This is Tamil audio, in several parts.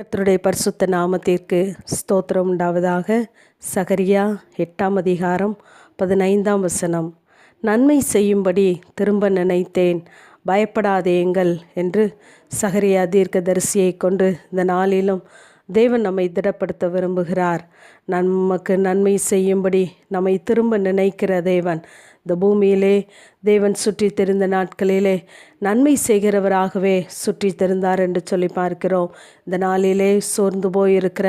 கத்தருடைய பரிசுத்த நாமத்திற்கு ஸ்தோத்திரம் உண்டாவதாக. சகரியா எட்டாம் அதிகாரம் பதினைந்தாம் வசனம். நன்மை செய்யும்படி திரும்ப நினைத்தேன். பயப்படாதேங்கள் என்று சகரியா தீர்க்க தரிசியை கொண்டு இந்த நாளிலும் தேவன் நம்மை திடப்படுத்த விரும்புகிறார். நமக்கு நன்மை செய்யும்படி நம்மை திரும்ப நினைக்கிற தேவன் இந்த பூமியிலே தேவன் சுற்றி தெரிந்த நாட்களிலே நன்மை செய்கிறவராகவே சுற்றி தெரிந்தார் என்று சொல்லி பார்க்கிறோம். இந்த நாளிலே சோர்ந்து போயிருக்கிற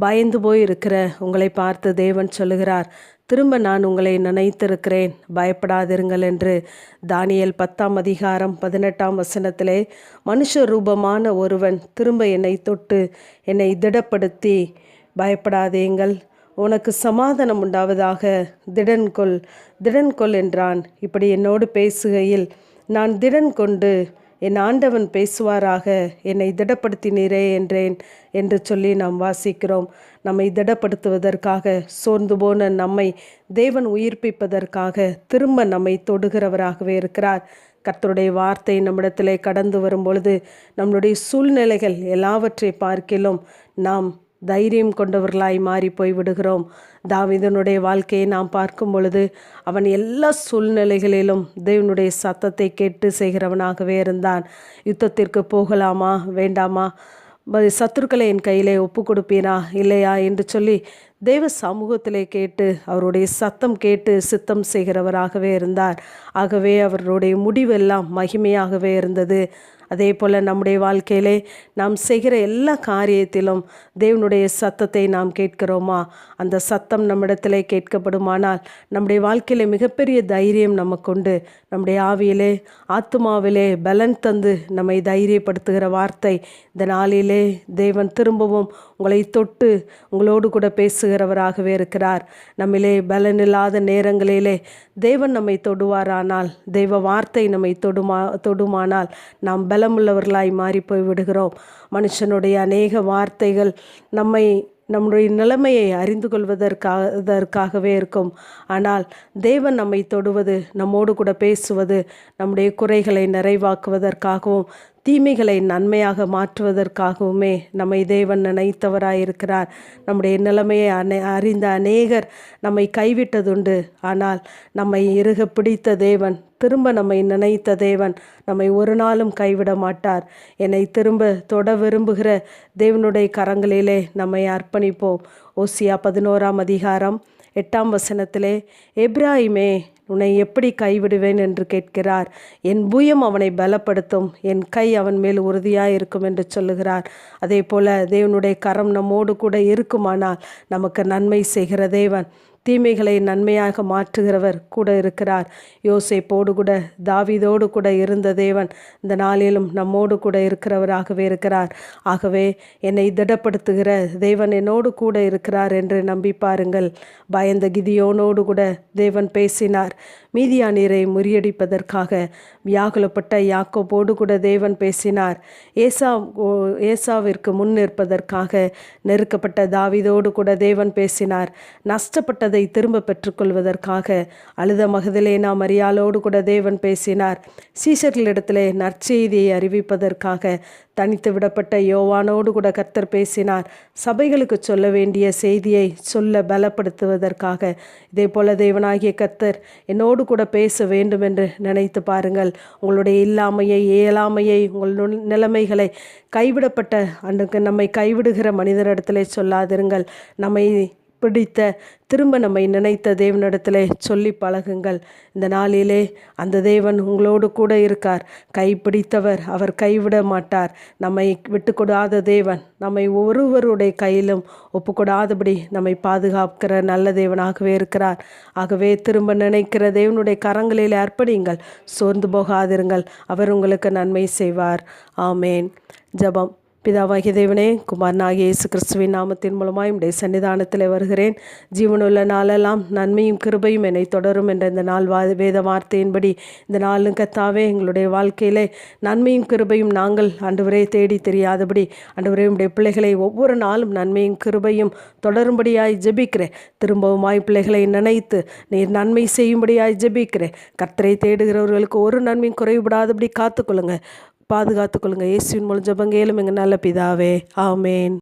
பயந்து போயிருக்கிற உங்களை பார்த்து தேவன் சொல்லுகிறார் திரும்ப நான் உங்களை நினைத்திருக்கிறேன் பயப்படாதிருங்கள் என்று தானியல் பத்தாம் அதிகாரம் பதினெட்டாம் வசனத்திலே மனுஷ ரூபமான ஒருவன் திரும்ப என்னை தொட்டு என்னை திடப்படுத்தி பயப்படாதேங்கள் உனக்கு சமாதானம் உண்டாவதாக. திடன் கொள் திடன் கொள் என்றான். இப்படி என்னோடு பேசுகையில் நான் திடன் கொண்டு என் ஆண்டவன் பேசுவாராக. என்னை திடப்படுத்தினீரே என்றேன் என்று சொல்லி நாம் வாசிக்கிறோம். நம்மை திடப்படுத்துவதற்காக சோர்ந்து போன நம்மை தேவன் உயிர்ப்பிப்பதற்காக திரும்ப நம்மை தொடுகிறவராகவே இருக்கிறார். கர்த்தருடைய வார்த்தை நம்மிடத்திலே கடந்து வரும் பொழுது நம்மளுடைய சூழ்நிலைகள் எல்லாவற்றை பார்க்கிலும் நாம் தைரியம் கொண்டவர்களாய் மாறி போய் விடுகிறோம் தாவிதனுடைய வாழ்க்கையை நாம் பார்க்கும் பொழுது அவன் எல்லா சூழ்நிலைகளிலும் தேவனுடைய சத்தத்தை கேட்டு செய்கிறவனாகவே இருந்தான். யுத்தத்திற்கு போகலாமா? வேண்டாமா? சத்துருக்களை என் கையிலே ஒப்பு கொடுப்பீனா இல்லையா? என்று சொல்லி தெய்வ சமூகத்திலே கேட்டு அவருடைய சத்தம் கேட்டு சித்தம் செய்கிறவராகவே இருந்தார். ஆகவே அவருடைய முடிவெல்லாம் மகிமையாகவே இருந்தது. அதே போல் நம்முடைய வாழ்க்கையிலே நாம் செய்கிற எல்லா காரியத்திலும் தேவனுடைய சத்தத்தை நாம் கேட்கிறோமா? அந்த சத்தம் நம்மிடத்திலே கேட்கப்படுமானால் நம்முடைய வாழ்க்கையிலே மிகப்பெரிய தைரியம் நமக்கு உண்டு நம்முடைய ஆவியிலே ஆத்மாவிலே பலன் தந்து நம்மை தைரியப்படுத்துகிற வார்த்தை இந்த நாளிலே தேவன் திரும்பவும் உங்களை தொட்டு உங்களோடு கூட பேசுகிறவராகவே இருக்கிறார். நம்மிலே பலன் இல்லாத நேரங்களிலே தேவன் நம்மை தொடுவாரானால் தெய்வ வார்த்தை நம்மை தொடுமா தொடுமானால் நாம் பல பலமுள்ளவர்களாய் மாறி போய் விடுகிறோம். மனுஷனுடைய அநேக வார்த்தைகள் நம்மை நம்முடைய நிலைமையை அறிந்து கொள்வதற்காகவே இருக்கும். ஆனால் தேவன் நம்மை தொடுவது நம்மோடு கூட பேசுவது நம்முடைய குறைகளை நிறைவாக்குவதற்காகவும் தீமைகளை நன்மையாக மாற்றுவதற்காகவுமே நம்மை தேவன் நினைத்தவராயிருக்கிறார். நம்முடைய நிலைமையை அனை அறிந்த அநேகர் நம்மை கைவிட்டதுண்டு. ஆனால் நம்மை இறுக பிடித்த தேவன் திரும்ப நம்மை நினைத்த தேவன் நம்மை ஒரு நாளும் கைவிட மாட்டார். என்னை திரும்ப தொட விரும்புகிற தேவனுடைய கரங்களிலே நம்மை அர்ப்பணிப்போம். ஓசியா பதினோராம் அதிகாரம் எட்டாம் வசனத்திலே எப்ராஹிமே உன்னை எப்படி கைவிடுவேன் என்று கேட்கிறார். என் புயம் அவனை பலப்படுத்தும். என் கை அவன் மேல் உறுதியாக இருக்கும் என்று சொல்லுகிறார். அதே போல தேவனுடைய கரம் நம்மோடு கூட இருக்குமானால் நமக்கு நன்மை செய்கிற தேவன். தீமைகளை நன்மையாக மாற்றுகிறவர் கூட இருக்கிறார். யோசேப்போடு கூட தாவிதோடு கூட இருந்த தேவன் இந்த நாளிலும் நம்மோடு கூட இருக்கிறவராகவே இருக்கிறார். ஆகவே என்னை திடப்படுத்துகிற தேவன் என்னோடு கூட இருக்கிறார் என்று நம்பி பாருங்கள். பயந்த கிதியோனோடு கூட தேவன் பேசினார். மீதியானீரை முறியடிப்பதற்காக வியாகுலப்பட்ட யாக்கோபோடு கூட தேவன் பேசினார். ஏசா ஏசாவிற்கு முன் நிற்பதற்காக நெருக்கப்பட்ட தாவிதோடு கூட தேவன் பேசினார். நஷ்டப்பட்ட அதை திரும்ப பெற்றுக்கொள்வதற்காக அழுத மகதிலேனா மரியாளோடு கூட தேவன் பேசினார். சீசர்களிடத்திலே நற்செய்தியை அறிவிப்பதற்காக தனித்து விடப்பட்ட யோவானோடு கூட கர்த்தர் பேசினார். சபைகளுக்கு சொல்ல வேண்டிய செய்தியை சொல்ல பலப்படுத்துவதற்காக இதே போல தேவனாகிய கர்த்தர் என்னோடு கூட பேச வேண்டும் என்று நினைத்து பாருங்கள். உங்களுடைய இல்லாமையை இயலாமையை உங்கள் நிலைமைகளை கைவிடப்பட்ட அன்றைக்கு நம்மை கைவிடுகிற மனிதரிடத்திலே சொல்லாதிருங்கள். நம்மை பிடித்த திரும்ப நம்மை நினைத்த தேவனிடத்தில் சொல்லி பழகுங்கள். இந்த நாளிலே அந்த தேவன் உங்களோடு கூட இருக்கார். கைப்பிடித்தவர் அவர் கைவிட மாட்டார். நம்மை விட்டுக்கொடாத தேவன் நம்மை ஒருவருடைய கையிலும் ஒப்புக்கொடாதபடி நம்மை பாதுகாக்கிற நல்ல தேவனாகவே இருக்கிறார். ஆகவே திரும்ப நினைக்கிற தேவனுடைய கரங்களில் அர்ப்பணிங்கள் சோர்ந்து போகாதிருங்கள். அவர் உங்களுக்கு நன்மை செய்வார். ஆமேன். ஜபம். பிதாவாகிய தேவனே குமாரனாகிய இயேசு கிறிஸ்துவின் நாமத்தின் மூலமாக என்னுடைய சன்னிதானத்தில் வருகிறேன். ஜீவனுள்ள நாளெல்லாம் நன்மையும் கிருபையும் என்னை தொடரும் என்ற இந்த நாள் வா வேத வார்த்தையின்படி இந்த நாளும் கத்தாவே எங்களுடைய வாழ்க்கையிலே நன்மையும் கிருபையும் நாங்கள் அன்றுவரே தேடி தெரியாதபடி அன்றுவரே உடைய பிள்ளைகளை ஒவ்வொரு நாளும் நன்மையும் கிருபையும் தொடரும்படியாய் ஜெபிக்கிறேன். திரும்பவுமாய் பிள்ளைகளை நினைத்து நீர் நன்மை செய்யும்படியாய் ஜெபிக்கிறேன். கர்த்தரை தேடுகிறவர்களுக்கு ஒரு நன்மையும் குறைவுபடாதபடி காத்துக்கொள்ளுங்கள் பாதுகாத்துக் கொள்ளுங்க இயேசுவின் மூலம் ஏழும் எங்கள் நல்ல பிதாவே. ஆமேன்.